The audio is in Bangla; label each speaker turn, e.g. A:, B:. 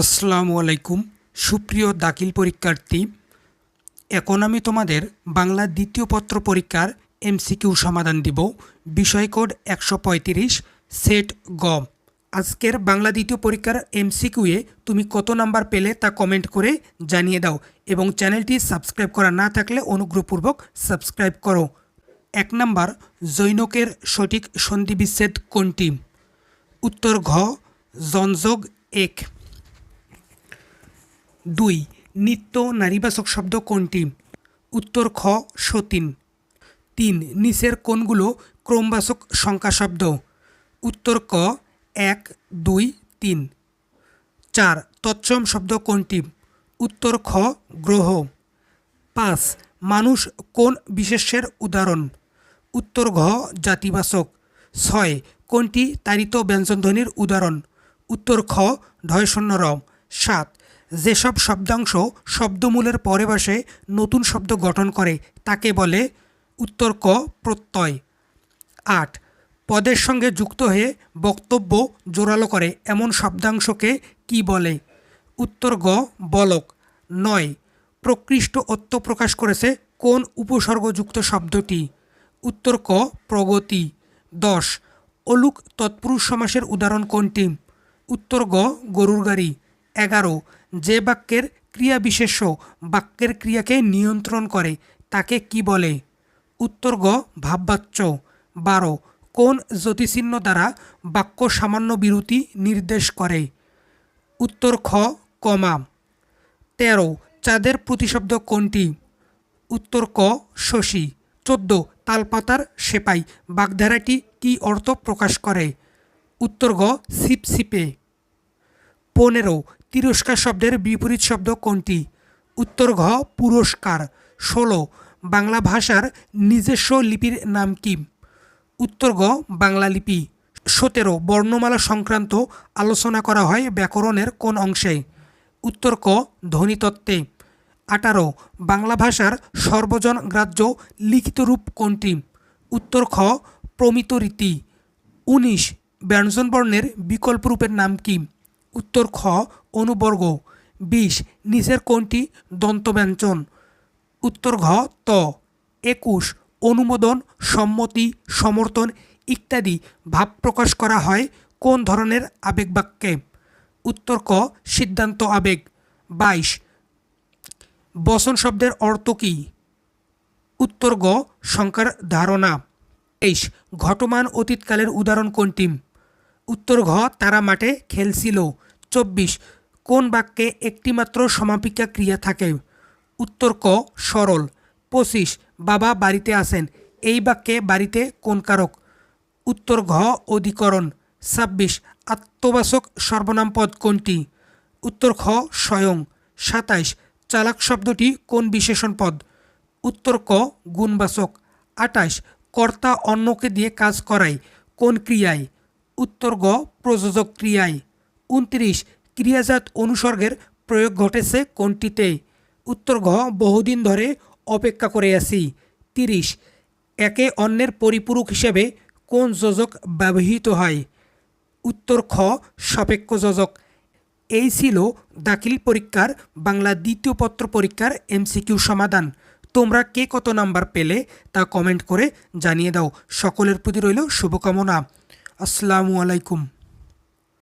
A: আসসালামু আলাইকুম। সুপ্রিয় দাখিল পরীক্ষার্থী, এখন আমি তোমাদের বাংলা দ্বিতীয় পত্র পরীক্ষার এমসিকিউ সমাধান দিব। বিষয় কোড একশো পঁয়ত্রিশ, সেট গ। আজকের বাংলা দ্বিতীয় পরীক্ষার এমসিকিউয়ে তুমি কত নাম্বার পেলে তা কমেন্ট করে জানিয়ে দাও এবং চ্যানেলটি সাবস্ক্রাইব করা না থাকলে অনুগ্রহপূর্বক সাবস্ক্রাইব করো। এক নাম্বার, জৈনকের সঠিক সন্ধি বিচ্ছেদ কোনটি? উত্তর ঘ জনযোগ এক। দুই, নিত্য নারীবাচক শব্দ কোনটি? উত্তর খ, সতীন। তিন, নিচের কোনগুলো ক্রমবাচক সংখ্যা শব্দ। উত্তর ক, এক, দুই, তিন। চার, তৎসম শব্দ কোনটি? উত্তর খ, গ্রহ। পাঁচ, মানুষ কোন বিশেষ্যের উদাহরণ? উত্তর ঘ, জাতিবাচক। ছয়, কোনটি তারিত ব্যঞ্জনধ্বনির উদাহরণ? উত্তর খ ঢয় শূন্য র সাত যেসব শব্দাংশ শব্দমূলের পরে বসে নতুন শব্দ গঠন করে, তাকে বলে উত্তর ক প্রত্যয়। আট, পদের সঙ্গে যুক্ত হয়ে বক্তব্য জোরালো করে, এমন শব্দাংশকে কি বলে? উত্তর গ বলক। নয়, প্রকৃষ্ট অত্য প্রকাশ করেছে কোন উপসর্গযুক্ত শব্দটি? উত্তর ক প্রগতি। দশ, অলুক তৎপুরুষ সমাসের উদাহরণ কোনটি? উত্তর গ গরুর গাড়ি। এগারো যে বাক্যের ক্রিয়া বিশেষ্য বাক্যের ক্রিয়াকে নিয়ন্ত্রণ করে, তাকে কি বলে? উত্তর গ, ভাববাচ্য। বারো, কোন জ্যোতিচিহ্ন দ্বারা বাক্য সামান্য বিরতি নির্দেশ করে? উত্তর খ, কমা। তেরো, চাঁদের প্রতিশব্দ কোনটি? উত্তর ক, শশী। চোদ্দ, তালপাতার সেপাই। বাগধারাটি কি অর্থ প্রকাশ করে? উত্তর গ, সিপসিপে। পনেরো তিরস্কার শব্দের বিপরীত শব্দ কোনটি? উত্তর ঘ, পুরস্কার। ষোলো, বাংলা ভাষার নিজস্ব লিপির নাম কি? উত্তর গ বাংলা লিপি। সতেরো, বর্ণমালা সংক্রান্ত আলোচনা করা হয় ব্যাকরণের কোন অংশে? উত্তর ক, ধ্বনিতত্ত্বে। আঠারো, বাংলা ভাষার সর্বজন গ্রাহ্য লিখিত রূপ কোনটি? উত্তর খ, প্রমিত রীতি। উনিশ, ব্যঞ্জনবর্ণের বিকল্প রূপের নাম কি? উত্তর খ, অনুবর্গ। বিশ, নিচের কোনটি দন্তব্যঞ্জন। উত্তর ঘ, ত। একুশ, অনুমোদন, সম্মতি, সমর্থন ইত্যাদি ভাব প্রকাশ করা হয় কোন ধরনের আবেগবাক্যে? উত্তর ক, সিদ্ধান্ত আবেগ। বাইশ বসন শব্দের অর্থ কী? উত্তর গ, সংখ্যার ধারণা। তেইশ, ঘটমান অতীতকালের উদাহরণ কোনটি? উত্তর ঘ তারা মাঠে খেলছিল। চব্বিশ, কোন বাক্যে একটিমাত্র সমাপিকা ক্রিয়া থাকে? উত্তর ক, সরল। পঁচিশ, বাবা বাড়িতে আসেন এই বাক্যে বাড়িতে কোন কারক? উত্তর ঘ, অধিকরণ। ছাব্বিশ, আত্মবাচক সর্বনাম পদ কোনটি? উত্তর খ, স্বয়ং। সাতাইশ, চালাক শব্দটি কোন বিশেষণ পদ? উত্তর ক, গুণবাচক। আটাইশ কর্তা অন্যকে দিয়ে কাজ করায়। কোন ক্রিয়ায়? উত্তর গ প্রযোজক ক্রিয়ায়। উনত্রিশ, ক্রিয়াজাত অনুসর্গের প্রয়োগ ঘটেছে কোনটিতে? উত্তর ঘ, বহুদিন ধরে অপেক্ষা করে আছি। তিরিশ, একে অন্যের পরিপূরক হিসেবে কোন যোজক ব্যবহৃত হয়? উত্তর খ, সাপেক্ষ যোজক। এই ছিল দাখিল পরীক্ষার বাংলা দ্বিতীয় পত্র পরীক্ষার এমসিকিউ সমাধান। তোমরা কে কত নাম্বার পেলে তা কমেন্ট করে জানিয়ে দাও। সকলের প্রতি রইল শুভকামনা। আসসালামু আলাইকুম